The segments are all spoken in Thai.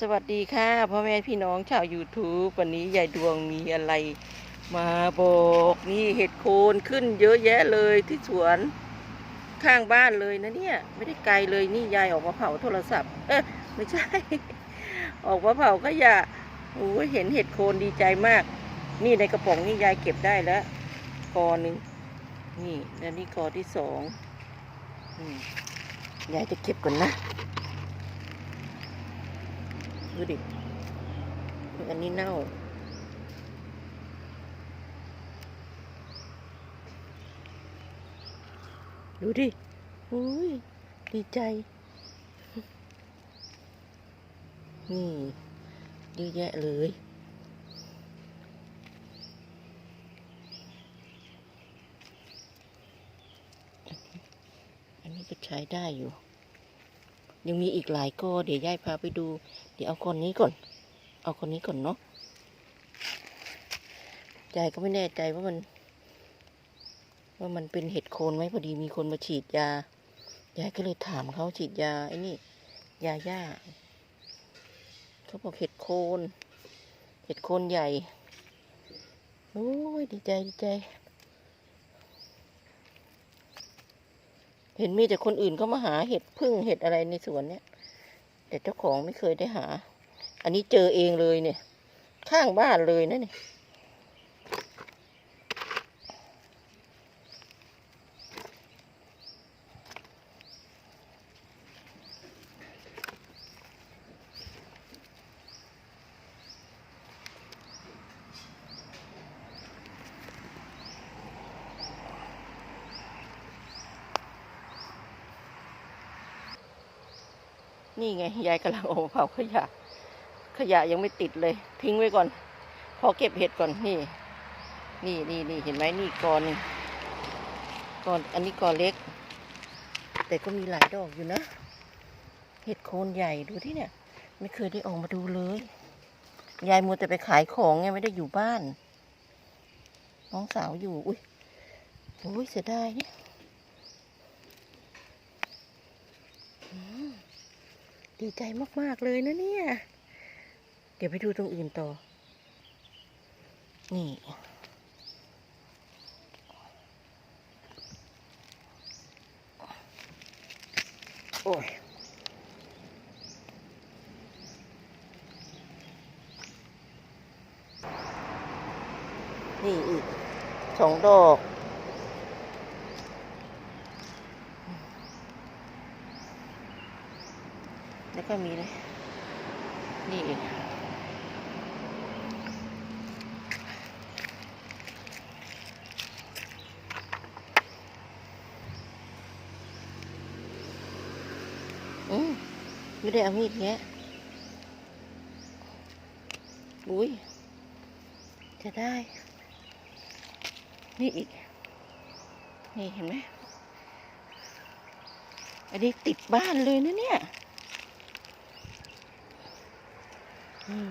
สวัสดีค่ะพ่อแม่พี่น้องชาว YouTube วันนี้ยายดวงมีอะไรมาบอกนี่เห็ดโคนขึ้นเยอะแยะเลยที่สวนข้างบ้านเลยนะเนี่ย ไม่ได้ไกลเลยนี่ยายออกมาเผาโทรศัพท์ เอ๊ะไม่ใช่ ออกมาเผาขยะโอ้ยเห็นเห็ดโคนดีใจมาก นี่ในกระป๋องนี่ยายเก็บได้แล้วกอหนึ่งนี่แล้วนี่กอที่สองอยายจะเก็บก่อนนะ ดูดิ อันนี้เน่า ดูดิอุ้ย ดีใจ นี่เยอะแยะเลยอันนี้ก็ใช้ได้อยู่ ยังมีอีกหลายกอเดี๋ยวยายพาไปดู เดี๋ยวเอาคนนี้ก่อน เอาคนนี้ก่อนเนาะยายก็ไม่แน่ใจว่ามัน ว่ามันเป็นเห็ดโคนไหมพอดีมีคนมาฉีดยายายก็เลยถามเขาฉีดยาไอ้นี่ยาหญ้าเขาบอกเห็ดโคน เห็ดโคนใหญ่โอ้ยดีใจดีใจ เห็นมีแต่คนอื่นเขามาหาเห็ดพึ่งเห็ดอะไรในสวนเนี่ยแต่เจ้าของไม่เคยได้หา อันนี้เจอเองเลยเนี่ย ข้างบ้านเลยนะเนี่ย นี่ไงยายกำลังออกมาเผาขยะ ขยะยังไม่ติดเลย ทิ้งไว้ก่อน พอเก็บเห็ดก่อนนี่ นี่นี่นี่เห็นไหมนี่กอนึงกอนอันนี้กอนเล็ก แต่ก็มีหลายดอกอยู่นะ เห็ดโคนใหญ่ดูที่เนี่ย ไม่เคยได้ออกมาดูเลย ยายมัวแต่ไปขายของไงไม่ได้อยู่บ้าน น้องสาวอยู่ อุ้ยโอ้ยเสียดายเนี่ยอืม ดีใจมากๆเลยนะเนี่ย เดี๋ยวไปดูตรงอื่นต่อ นี่ โอ้ยนี่อีกสองดอก แล้ว ก็มีเลยนี่อืมไม่ได้เอามีดแงะอุ้ย จะได้ นี่อีก นี่เห็นไหมอันนี้ติดบ้านเลยนะเนี่ย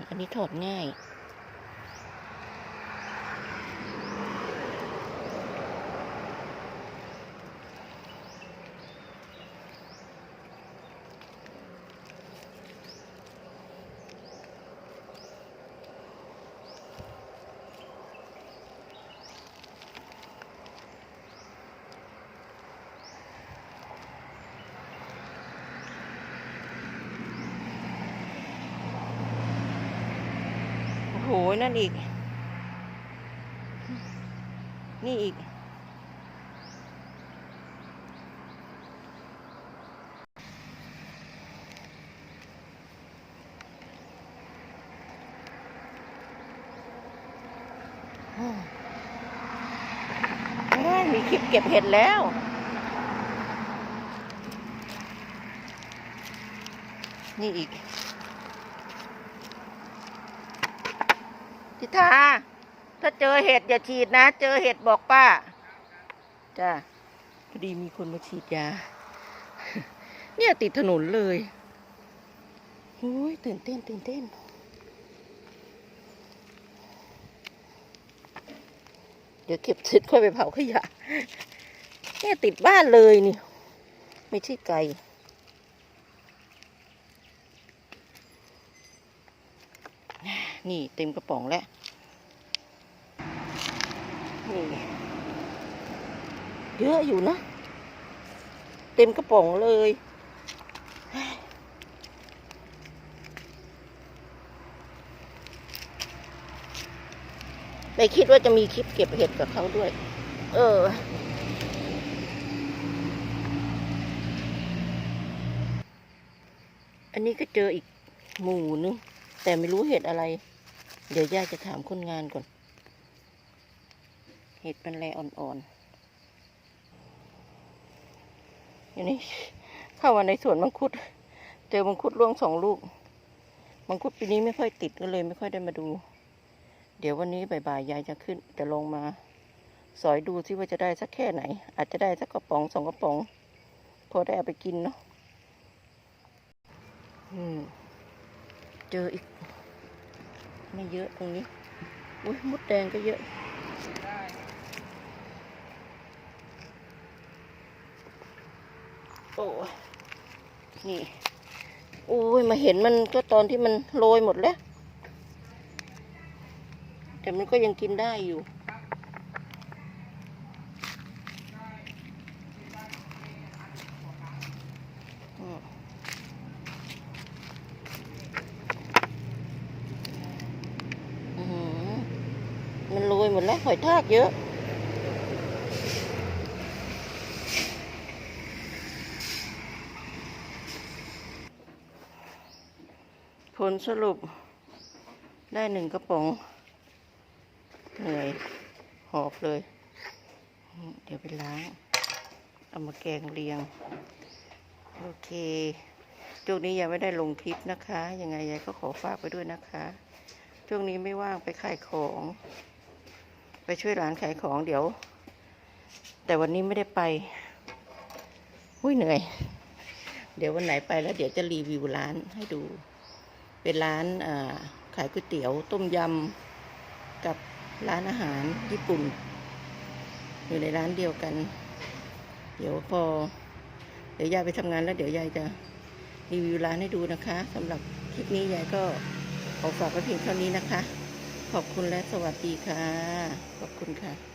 อันนี้ถอดง่าย หนั่นอีก นี่อีกเฮ้มีคลิปเก็บเห็ดแล้วนี่อีก พิธาถ้าเจอเห็ดอย่าฉีดนะ เจอเห็ดบอกป้า จ้าพอดีมีคนมาฉีดยา เนี่ยติดถนนเลยโอ้ยตื่นเต้น ตื่นเต้น เดี๋ยวเก็บเสร็จค่อยไปเผาขยะเนี่ยติดบ้านเลยนี่ ไม่ใช่ไกล นี่เต็มกระป๋องแล้วนี่เยอะอยู่นะ เต็มกระป๋องเลยไม่คิดว่าจะมีคลิปเก็บเห็ดกับเขาด้วย เออ อันนี้ก็เจออีกหมู่นึง แต่ไม่รู้เห็ดอะไร เดี๋ยวย่าจะถามคนงานก่อน เห็ดเป็นแรอ่อนๆอย่นี้เข้ามาในสวนมังคุด เจอมังคุดร่วงสองลูก มังคุดปีนี้ไม่ค่อยติดก็เลยไม่ค่อยได้มาดู เดี๋ยววันนี้บ่ายๆยายจะขึ้นจะลงมา สอยดูซิว่าจะได้สักแค่ไหน อาจจะได้สักกระป๋องสองกระป๋อง พอได้เอาไปกินเนาะอืมเจออีก ไม่เยอะตรงนี้ อุ้ยมดแดงก็เยอะโอ้นี่โอ้ยมาเห็นมันก็ตอนที่มันโรยหมดแล้ว แต่มันก็ยังกินได้อยู่ อืมอื้อหือมันโรย หอยทากเยอะ ผลสรุปได้หนึ่งกระป๋อง เหนื่อย หอบเลย เดี๋ยวไปล้าง เอามาแกงเรียง โอเคช่วงนี้ยังไม่ได้ลงคลิปนะคะ ยังไงยายก็ขอฝากไปด้วยนะคะ ช่วงนี้ไม่ว่างไปขายของ ช่วยร้านขายของเดี๋ยว แต่วันนี้ไม่ได้ไปอุ้ยเหนื่อย เดี๋ยววันไหนไปแล้ว เดี๋ยวจะรีวิวร้านให้ดู เป็นร้านาขายก๋วยเตี๋ยว ต้มยำกับร้านอาหารญี่ปุ่น อยู่ในร้านเดียวกัน เดี๋ยวพอ เดี๋ยวยายไปทำงานแล้วเดี๋ยวยายจะรีวิวร้านให้ดูนะคะสำหรับคลิปนี้ยายก็ขอฝากไว้เพียงเท่านี้นะคะ ขอบคุณและสวัสดีค่ะ ขอบคุณค่ะ